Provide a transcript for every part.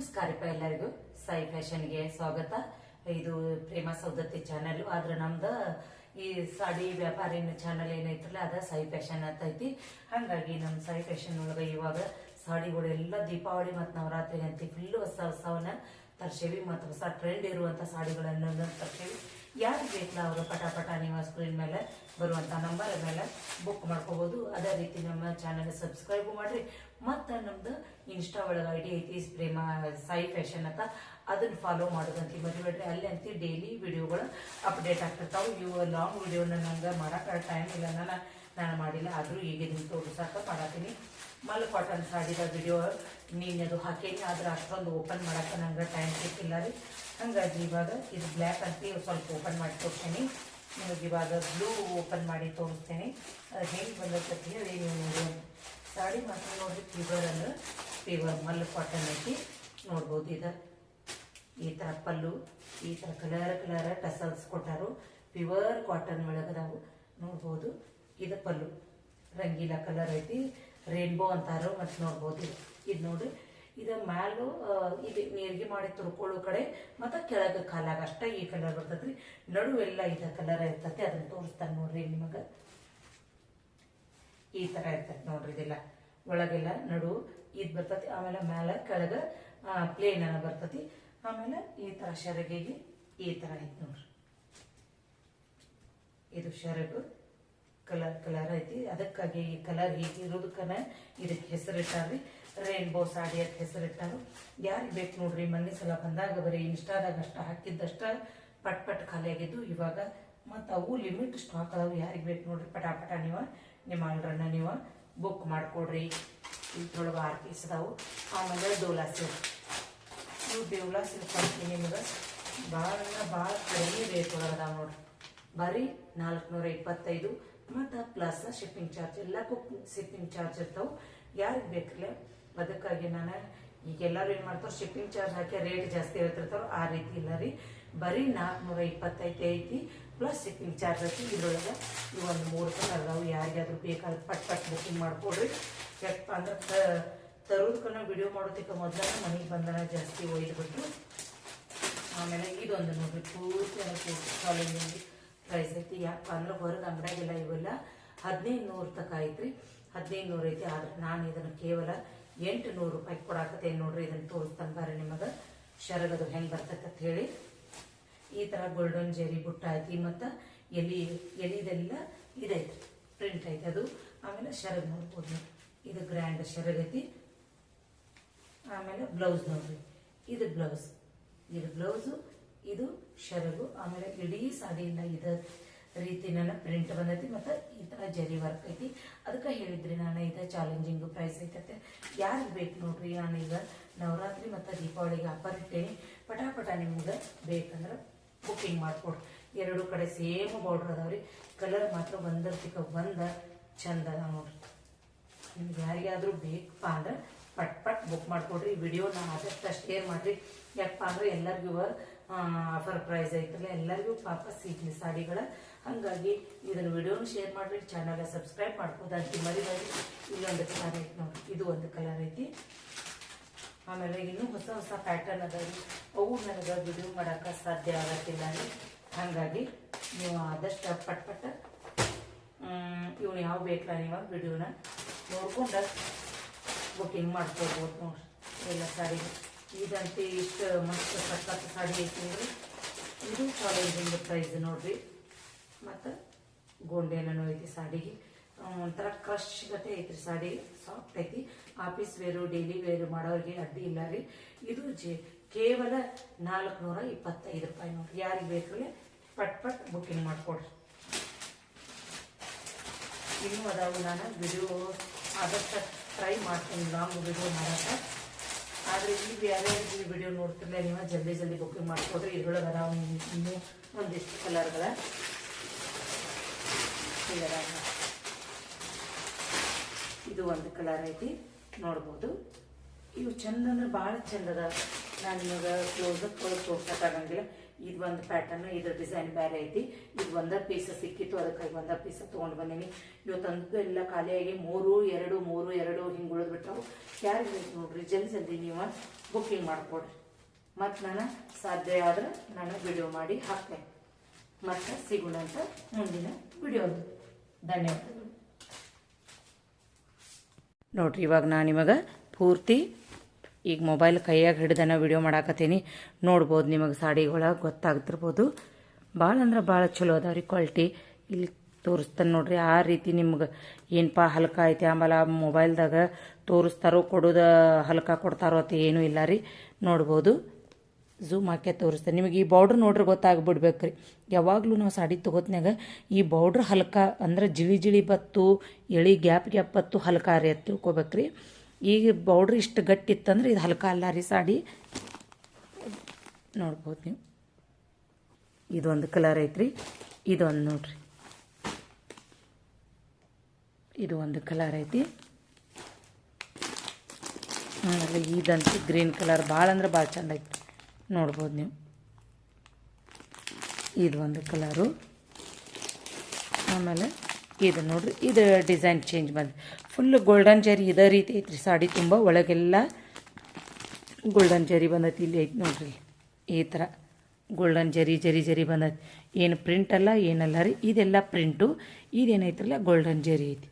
ನಮಸ್ಕಾರಪ್ಪ ಎಲ್ಲರಿಗೂ. ಸಾಯಿ ಫ್ಯಾಷನ್ಗೆ ಸ್ವಾಗತ. ಇದು ಪ್ರೇಮ ಸೌದತ್ತಿ ಚಾನಲ್. ಆದ್ರೆ ನಮ್ದು ಈ ಸಾಡಿ ವ್ಯಾಪಾರಿನ ಚಾನಲ್ ಏನೈತಲ್ಲ, ಅದ ಸಾಯಿ ಫ್ಯಾಷನ್ ಅಂತ ಐತಿ. ಹಂಗಾಗಿ ನಮ್ಮ ಸಾಯಿ ಫ್ಯಾಷನ್ ಒಳಗೆ ಇವಾಗ ಸಾಡಿಗಳೆಲ್ಲ ದೀಪಾವಳಿ ಮತ್ತು ನವರಾತ್ರಿ ಅಂತ ಫುಲ್ ಹೊಸ ಹೊಸವನ್ನ ತರ್ಸೇವಿ. ಮತ್ತು ಹೊಸ ಟ್ರೆಂಡ್ ಇರುವಂತ ಸಾಡಿಗಳನ್ನ ತರ್ಸೇವಿ. ಯಾರು ಬೇಕಲ್ಲ ಅವರು ಪಟಾಪಟ ಪಟ ನೀವು ಸ್ಕ್ರೀನ್ ಮೇಲೆ ಬರುವಂತ ನಂಬರ್ ಮೇಲೆ ಬುಕ್ ಮಾಡ್ಕೋಬಹುದು ಅದೇ ರೀತಿ ನಮ್ಮ ಚಾನಲ್ ಸಬ್ಸ್ಕ್ರೈಬ್ ಮಾಡ್ರಿ. ಮತ್ತು ನಮ್ದು ಇನ್ಸ್ಟಾ ಒಳಗೆ ಐ ಡಿ ಐತಿ, ಪ್ರೇಮ, ಸಾಯಿ ಫ್ಯಾಷನ್ ಅಂತ. ಅದನ್ನ ಫಾಲೋ ಮಾಡೋದಂತ ಮರಿಬೇಡ್ರಿ ಅಲ್ಲಿ ಅಂತ ಡೈಲಿ ವಿಡಿಯೋಗಳು ಅಪ್ಡೇಟ್ ಆಗ್ತಿರ್ತಾವೆ. ಇವು ಲಾಂಗ್ ವಿಡಿಯೋನ ನಂಗೆ ಮಾಡೋಕೆ ಟೈಮ್ ಇಲ್ಲ. ನಾನು ನಾನು ಮಾಡಿಲ್ಲ. ಆದರೂ ಈಗ ನಿಮ್ಗೆ ತೋರಿಸಾಕ ಮಾಡತ್ತೀನಿ ಮಲ್ ಕಾಟನ್ ಸಾಡಿದ ವಿಡಿಯೋ ನೀನದು ಹಾಕೇನಿ. ಆದ್ರೆ ಅಷ್ಟೊಂದು ಓಪನ್ ಮಾಡಕ್ಕೆ ನಂಗೆ ಟೈಮ್ ಸಿಕ್ಕಿಲ್ಲ ರೀ. ಹಂಗಾಗಿ ಇವಾಗ ಇದು ಬ್ಲ್ಯಾಕ್ ಅಂತ ಸ್ವಲ್ಪ ಓಪನ್ ಮಾಡಿ ತೋರಿಸ್ತೀನಿ ನಿಮಗೆ ಇವಾಗ ಬ್ಲೂ ಓಪನ್ ಮಾಡಿ ತೋರಿಸ್ತೇನೆ. ಅದು ಹೆಂಗೆ ಹೇಳಿ ನೀವು ಸಾಡಿ ಮಾತ್ರ ನೋಡ್ರಿ ಫೀವರ್ ಅಂದ್ರೆ ಫೀವರ್ ಮಲ್ಲು ಕಾಟನ್ ಐತಿ. ನೋಡ್ಬೋದು ಇದು. ಈ ಥರ ಪಲ್ಲು, ಈ ಥರ ಕಲರ್ ಕಲರ್ ಟಸಲ್ಸ್ ಕೊಟ್ಟಾರು. ಪ್ಯೂರ್ ಕಾಟನ್ ಒಳಗದಾವು. ನೋಡ್ಬೋದು ಇದು ಪಲ್ಲು. ರಂಗೀಲ ಕಲರ್ ಐತಿ. ರೇನ್ಬೋ ಅಂತಾರು ಮತ್ತು ನೋಡ್ಬೋದು ಇದು. ನೋಡಿ ನೋಡ್ರಿ. ಇದು ಮ್ಯಾಲು ಇದು ನೀರಿಗೆ ಮಾಡಿ ತುರ್ಕೊಳ್ಳೋ ಕಡೆ ಮತ್ತು ಕೆಳಗೆ ಕಾಲಾಗ ಅಷ್ಟೇ ಈ ಕಲರ್ ಬರ್ತದ್ರಿ. ನಡುವೆಲ್ಲ ಇದು ಕಲರ್ ಇರ್ತೈತಿ. ಅದನ್ನ ತೋರಿಸ್ತಾನೆ ನೋಡ್ರಿ ನಿಮಗೆ. ಈ ಥರ ಇರ್ತೈತೆ ನೋಡ್ರಿ ಇದೆಲ್ಲ. ಒಳಗೆಲ್ಲ ನಡು ಇದು ಬರ್ತತಿ, ಆಮೇಲೆ ಮ್ಯಾಲ ಕೆಳಗ ಪ್ಲೇನ್ ಅನ್ನ ಬರ್ತತಿ. ಆಮೇಲೆ ಈ ಥರ ಶರಗಿಗೆ ಈ ಥರ ಐತಿ ನೋಡ್ರಿ. ಇದು ಶರಗು ಕಲರ್ ಕಲರ್ ಐತಿ. ಅದಕ್ಕಾಗಿ ಈ ಕಲರ್ ಹೀಗೆ ಇರೋದಕ್ಕನ ಇದಕ್ಕೆ ಹೆಸರಿಟ್ಟಾರ್ರಿ. ರೇನ್ಬೋ ಸಾಡಿ ಅಂತ ಹೆಸರಿಟ್ಟಾರು. ಯಾರಿಗೆ ಬೇಕು ನೋಡ್ರಿ ಮೊನ್ನೆ ಸಲ ಬಂದಾಗ ಬರೀ ಇನ್ಸ್ಟಾದಾಗ ಅಷ್ಟ ಹಾಕಿದ್ದಷ್ಟ ಪಟ್ ಪಟ್ ಖಾಲಿ ಆಗಿದ್ದು ಇವಾಗ ಮತ್ತು ಅವು ಲಿಮಿಟ್ ಸ್ಟಾಕ್ ಅದಾವು. ಯಾರಿಗೆ ಬೇಕು ನೋಡ್ರಿ ಪಟಾಪಟ ಪಟ ನೀವು ನಿಮ್ಮ ಆರ್ಡ್ರನ್ನ ನೀವು ಬುಕ್ ಮಾಡಿಕೊಡ್ರಿ. ಇದ್ರೊಳಗೆ ಆರು ಪೀಸ್ ಅದಾವು. ಆಮೇಲೆ ಡೋಲಾ ಸಿಲ್ಕ್. ಇವು ದೇವ್ಲಾ ಸಿಲ್ಕ್ ಅಂತ ನಿಮ್ಗೆ ಭಾಳ ಭಾಳ ಕಡಿಮೆ ರೇಟ್ ಒಳಗೆ ಅದಾವೆ ನೋಡ್ರಿ. ಬರೀ ನಾಲ್ಕುನೂರ ಇಪ್ಪತ್ತೈದು ಮತ್ತು ಪ್ಲಸ್ ಶಿಪ್ಪಿಂಗ್ ಚಾರ್ಜ್ ಎಲ್ಲಕ್ಕೂ ಶಿಪ್ಪಿಂಗ್ ಚಾರ್ಜ್ ಇರ್ತಾವೆ. ಯಾರಿಗೆ ಬೇಕಲ್ಲ ಅದಕ್ಕಾಗಿ ನಾನು ಈಗ ಎಲ್ಲರೂ ಏನು ಮಾಡ್ತಾರೆ ಶಿಪ್ಪಿಂಗ್ ಚಾರ್ಜ್ ಹಾಕಿ ರೇಟ್ ಜಾಸ್ತಿ ಹೇಳ್ತಿರ್ತಾರೋ ಆ ರೀತಿ ಇಲ್ಲ ರೀ. ಬರೀ ನಾಲ್ಕುನೂರ ಇಪ್ಪತ್ತೈದು ಐತಿ. ಪ್ಲಸ್ ಶಿಪ್ಪಿಂಗ್ ಚಾರ್ಜ್ ಐತಿ ಇದ್ರೊಳಗೆ ಈ ಒಂದು ಮೂರು ಕಲರ್ ಅದಾವು ಯಾರಿಗಾದ್ರೂ ಬೇಕಾದ್ರೆ ಪಟ್ ಪಟ್ ಬುಕ್ಕಿಂಗ್ ಮಾಡ್ಕೊಡ್ರಿ ಯಾಕಪ್ಪ ಅಂದ್ರೆ ತ- ತರೋದಕ್ಕನ ವಿಡಿಯೋ ಮಾಡೋದಕ್ಕೆ ಮೊದಲೇ ಮನೆಗೆ ಬಂದನ ಜಾಸ್ತಿ ಒಯ್ದುಬಿಟ್ಟು ಆಮೇಲೆ ಇದೊಂದು ನೋಡ್ರಿ ಪೂರ್ತಿ ಕಾಲೇಜಿನಲ್ಲಿ ಪ್ರೈಸ್ ಐತಿ ಯಾಕಪ್ಪ ಅಂದ್ರೆ ಹೊರಗೆ ಅಂಗಡಿಯಾಗೆಲ್ಲ ಇವೆಲ್ಲ ಹದಿನೈದು ನೂರು ತಕ ಐತ್ರಿ. ಹದಿನೈದು ನೂರು ಐತಿ, ಆದ್ರೆ ನಾನು ಇದನ್ನು ಕೇವಲ ಎಂಟು ನೂರು ರೂಪಾಯಿ ಕೊಡಾಕತ್ತೇನೆ ನೋಡ್ರಿ, ಇದನ್ನು ತೋರಿಸ್ತಾನೆ ಬಾರಿ ನಿಮಗೆ. ಶರಗದು ಹೆಂಗೆ ಬರ್ತೈತೆ ಅಂತ ಹೇಳಿ. ಈ ಥರ ಗೋಲ್ಡನ್ ಜೆರಿ ಬುಟ್ಟ ಐತಿ, ಮತ್ತು ಎಲಿ, ಎಲಿದೆಲ್ಲ ಇದೈತಿ ಪ್ರಿಂಟ್ ಐತಿ. ಅದು ಆಮೇಲೆ ಶರಗ್ ನೋಡ್ಬೋದು. ಇದು ಗ್ರ್ಯಾಂಡ್ ಶರಗ್ ಐತಿ. ಆಮೇಲೆ ಬ್ಲೌಸ್ ನೋಡ್ರಿ. ಇದು ಬ್ಲೌಸ್ ಇದು ಬ್ಲೌಸು ಇದು ಶರಗು. ಆಮೇಲೆ ಇಡೀ ಸಾಡಿಯಿಂದ ಇದ ರೀತಿ ನನ್ನ ಪ್ರಿಂಟ್ ಬಂದೈತಿ, ಮತ್ತು ಈ ಥರ ಜರಿ ವರ್ಕ್ ಐತಿ. ಅದಕ್ಕೆ ಹೇಳಿದ್ರಿ ನಾನು, ಇದು ಚಾಲೆಂಜಿಂಗ್ ಪ್ರೈಸ್ ಐತತೆ. ಯಾರಿಗೆ ಬೇಕು ನೋಡ್ರಿ? ನಾನು ಈಗ ನವರಾತ್ರಿ ಮತ್ತು ದೀಪಾವಳಿಗೆ ಆಫರ್ ಇಟ್ಟೇನಿ. ಪಟ ಪಟ ನಿಮ್ಗೆ ಬೇಕಂದ್ರೆ ಬುಕ್ಕಿಂಗ್ ಮಾಡ್ಕೊಡ್ರಿ ಎರಡು ಕಡೆ ಸೇಮ್ ಬಾರ್ಡ್ರ್ ಅದಾವ್ರಿ. ಕಲರ್ ಮಾತ್ರ ಒಂದರ್ತಿಕ ಬಂದ ಚಂದ ಅದ ನೋಡ್ರಿ. ನಿಮ್ಗೆ ಯಾರಿಗಾದ್ರೂ ಬೇಕಪ್ಪ ಅಂದ್ರೆ ಪಟ್ ಪಟ್ ಬುಕ್ ಮಾಡ್ಕೊಡ್ರಿ. ವಿಡಿಯೋನ ಆದಷ್ಟು ಶೇರ್ ಮಾಡ್ರಿ. ಯಾಕಪ್ಪ ಅಂದ್ರೆ ಎಲ್ಲರಿಗೂ ಆಫರ್ ಪ್ರೈಸ್ ಐತಲ್ಲ, ಎಲ್ಲರಿಗೂ ಪಾಪ ಸಿಗ್ಲಿ ಸಾಡಿಗಳ ಹಂಗಾಗಿ ಇದನ್ನ ವಿಡಿಯೋನ ಶೇರ್ ಮಾಡ್ರಿ. ಚಾನಲ್ ಸಬ್ಸ್ಕ್ರೈಬ್ ಮಾಡ್ಬೋದು ಅಂತ ಮರಿಬೇಡಿ ಇಲ್ಲೊಂದು ಕಲರ್ ಐತಿ ನೋಡ್ರಿ. ಇದು ಒಂದು ಕಲರ್ ಐತಿ. ಆಮೇಲೆ ಇನ್ನೂ ಹೊಸ ಹೊಸ ಪ್ಯಾಟರ್ನ್ ಅದಾವ ಅವು ನನಗೆ ವಿಡಿಯೋ ಮಾಡಕ್ಕೆ ಸಾಧ್ಯ ಆಗತ್ತಿಲ್ಲ ರೀ. ಹಾಗಾಗಿ ನೀವು ಆದಷ್ಟು ಪಟ್ ಪಟ್ ಇವನು ಯಾವ ಬೇಕಲ್ಲ ನೀವು ವಿಡಿಯೋನ ನೋಡ್ಕೊಂಡು ಬುಕಿಂಗ್ ಮಾಡ್ಕೋಬೋದು ನೋಡ್ರಿ. ಎಲ್ಲ ಸಾರಿ ಇದಂತೆ ಇಷ್ಟು ಮಸ್ತ್ ಸಕ್ಕತ್ತು ಸಾಡಿ ಐತಿ ನೋಡ್ರಿ. ಇದು ಚಾಲೆಂಜಿಂಗ್ ಪ್ರೈಸ್ ನೋಡ್ರಿ. ಮತ್ತು ಗೋಲ್ಡೇನೂ ಐತಿ ಸಾಡಿಗೆ ಒಂಥರ ಕ್ರಶ್ ಗತೆ ಐತ್ರಿ ಸಾಡಿ ಸಾಫ್ಟ್ ಐತಿ. ಆಫೀಸ್ ವೇರು, ಡೈಲಿ ವೇರು ಮಾಡೋರಿಗೆ ಅಡ್ಡಿ ಇಲ್ಲ ರೀ. ಇದು ಜೆ ಕೇವಲ ನಾಲ್ಕು ನೂರ ಇಪ್ಪತ್ತೈದು ರೂಪಾಯಿ ನೋಡಿ ಯಾರಿಗೆ ಬೇಕು ಪಟ್ ಪಟ್ ಬುಕಿಂಗ್ ಮಾಡಿಕೊಡ್ರಿ. ಇನ್ನೂ ಅದಾವು ನಾನು. ವಿಡಿಯೋ ಆದಷ್ಟು ಟ್ರೈ ಮಾಡ್ತೀನಿ. ಲಾಂಗ್ ವಿಡಿಯೋ ಮಾಡೋಕ್ಕೆ. ಆದರೆ ಈ ಬೇರೆ ಈ ವಿಡಿಯೋ ನೋಡ್ತಿರಲಿಲ್ಲ ನೀವು. ಜಲ್ದಿ ಜಲ್ದಿ ಬುಕಿಂಗ್ ಮಾಡಿಕೊಡ್ರಿ. ಇದ್ರೊಳಗೆ ಅದಾವು ಇನ್ನೂ ಒಂದಿಷ್ಟು ಕಲರ್ಗಳ. ಇದು ಒಂದು ಕಲರ್ ಐತಿ. ನೋಡ್ಬೋದು. ಇವು ಚಂದ ಅಂದ್ರೆ ಭಾಳ ಚಂದ ಅದ ನಾನು ನಿಮಗೆ ಕ್ಲೋಸಪ್ ತೋರ್ಸಕ್ಕಾಗಂಗಿಲ್ಲ ಇದು ಒಂದು ಪ್ಯಾಟರ್ನ್ ಇದ್ರ ಡಿಸೈನ್ ಬೇರೆ ಐತಿ. ಇದು ಒಂದ ಪೀಸ ಸಿಕ್ಕಿತ್ತು ಅದಕ್ಕಾಗಿ ಒಂದ ಪೀಸ ತೊಗೊಂಡು ಬಂದೀನಿ. ಇವತ್ತಂದು ಎಲ್ಲ ಖಾಲಿಯಾಗಿ ಮೂರು, ಎರಡು ಮೂರು, ಎರಡು ಹಿಂಗೆ ಉಳಿದು ಬಿಟ್ಟವು ಯಾರಿಗೆ ಬೇಕು ನೋಡ್ರಿ, ಜಲ್ದಿ ಜಲ್ದಿ ನೀವು ಬುಕ್ಕಿಂಗ್ ಮಾಡಿಕೊಡ್ರಿ. ಮತ್ತು ನಾನು ಸಾಧ್ಯ ಆದ್ರೆ ನಾನು ವಿಡಿಯೋ ಮಾಡಿ ಹಾಕ್ತೇನೆ. ಮತ್ತೆ ಸಿಗೋಣ ಅಂತ ಮುಂದಿನ ವಿಡಿಯೋ ಧನ್ಯವಾದಗಳು. ನೋಡ್ರಿ, ಇವಾಗ ನಾನು ನಿಮಗೆ ಪೂರ್ತಿ ಈಗ ಮೊಬೈಲ್ ಕೈಯಾಗ ಹಿಡ್ದನ ವಿಡಿಯೋ ಮಾಡಾಕತ್ತೀನಿ. ನೋಡ್ಬೋದು ನಿಮಗೆ ಸಾಡಿಗಳ ಗೊತ್ತಾಗ್ತಿರ್ಬೋದು. ಭಾಳ ಅಂದ್ರೆ ಭಾಳ ಚಲೋ ಅದಾವ್ರಿ ಕ್ವಾಲಿಟಿ ಇಲ್ಲಿ ತೋರಿಸ್ತಾನೆ ನೋಡ್ರಿ, ಆ ರೀತಿ ನಿಮ್ಗೆ ಏನಪ್ಪ ಹಲ್ಕ ಐತಿ, ಆಮೇಲೆ ಆ ಮೊಬೈಲ್ದಾಗ ತೋರಿಸ್ತಾರೋ ಕೊಡೋದು ಹಲ್ಕ ಕೊಡ್ತಾರೋ ಅಂತ ಏನೂ ಇಲ್ಲ ರೀ. ನೋಡ್ಬೋದು. ಝೂಮ್ ಹಾಕಿ ತೋರಿಸ್ತೇನೆ. ನಿಮಗೆ ಈ ಬಾರ್ಡ್ರ್ ನೋಡ್ರಿ ಗೊತ್ತಾಗ್ಬಿಡ್ಬೇಕು ರೀ ಯಾವಾಗಲೂ ನಾವು ಸಾಡಿ ತೊಗೋತ್ನಾಗ ಈ ಬೌಡ್ರ್ ಹಲ್ಕ ಅಂದ್ರೆ ಜಿಳಿ ಜಿಳಿ ಬತ್ತು, ಎಳಿ ಗ್ಯಾಪ್ ಗ್ಯಾಪ್ ಬತ್ತು ಹಲ್ಕ ರೀ ಅಂತ ತಿಳ್ಕೊಬೇಕು ರೀ ಈಗ ಬೌಡ್ರ್ ಇಷ್ಟು ಗಟ್ಟಿ ಇತ್ತಂದ್ರೆ ಇದು ಹಲ್ಕ ಅಲ್ಲ ರೀ ಸಾಡಿ. ನೋಡ್ಬೋದು ನೀವು. ಇದೊಂದು ಕಲರ್ ಐತ್ರಿ. ಇದೊಂದು ನೋಡ್ರಿ. ಇದು ಒಂದು ಕಲರ್ ಐತಿ. ಆಮೇಲೆ ಇದಂತೂ ಗ್ರೀನ್ ಕಲರ್ ಭಾಳ ಅಂದ್ರೆ ಭಾಳ ಚಂದ ಐತಿ ನೋಡ್ಬೋದು ನೀವು. ಇದು ಒಂದು ಕಲರು. ಆಮೇಲೆ ಇದು ನೋಡ್ರಿ, ಇದು ಡಿಸೈನ್ ಚೇಂಜ್ ಬಂದು. ಫುಲ್ ಗೋಲ್ಡನ್ ಜರಿ ಇದೇ ರೀತಿ ಐತ್ರಿ, ಸಾಡಿ ತುಂಬ ಒಳಗೆಲ್ಲ ಗೋಲ್ಡನ್ ಜರಿ ಬಂದೈತಿ ಇಲ್ಲಿ ಐತಿ ನೋಡ್ರಿ. ಈ ಥರ ಗೋಲ್ಡನ್ ಜರಿ ಜರಿ ಜರಿ ಬಂದೈತಿ. ಏನು ಪ್ರಿಂಟ್ ಅಲ್ಲ, ಏನಲ್ಲ ರೀ, ಇದೆಲ್ಲ ಪ್ರಿಂಟು ಇದೇನೈತ್ರಲ್ಲ ಗೋಲ್ಡನ್ ಜರಿ ಐತಿ.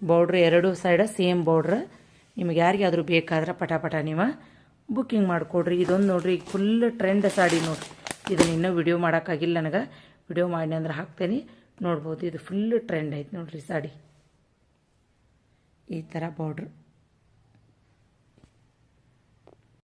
ಬೌಡ್ರ್ ಎರಡೂ ಸೈಡ ಸೇಮ್ ಬೌಡ್ರ್ ನಿಮ್ಗೆ ಯಾರಿಗಾದರೂ ಬೇಕಾದ್ರೆ ಪಟ ನೀವು ಬುಕ್ಕಿಂಗ್ ಮಾಡಿಕೊಡ್ರಿ. ಇದೊಂದು ನೋಡ್ರಿ ಫುಲ್ ಟ್ರೆಂಡ್ ಸಾಡಿ ನೋಡ್ರಿ. ಇದನ್ನ ಇನ್ನೂ ವಿಡಿಯೋ ಮಾಡೋಕ್ಕಾಗಿಲ್ಲ ನನಗೆ. ವಿಡಿಯೋ ಮಾಡಿ ಅಂದ್ರೆ ಹಾಕ್ತೇನೆ. ನೋಡ್ಬೋದು, ಇದು ಫುಲ್ ಟ್ರೆಂಡ್ ಐತೆ ನೋಡ್ರಿ ಸಾಡಿ. ಈ ಥರ ಬೌಡ್ರ್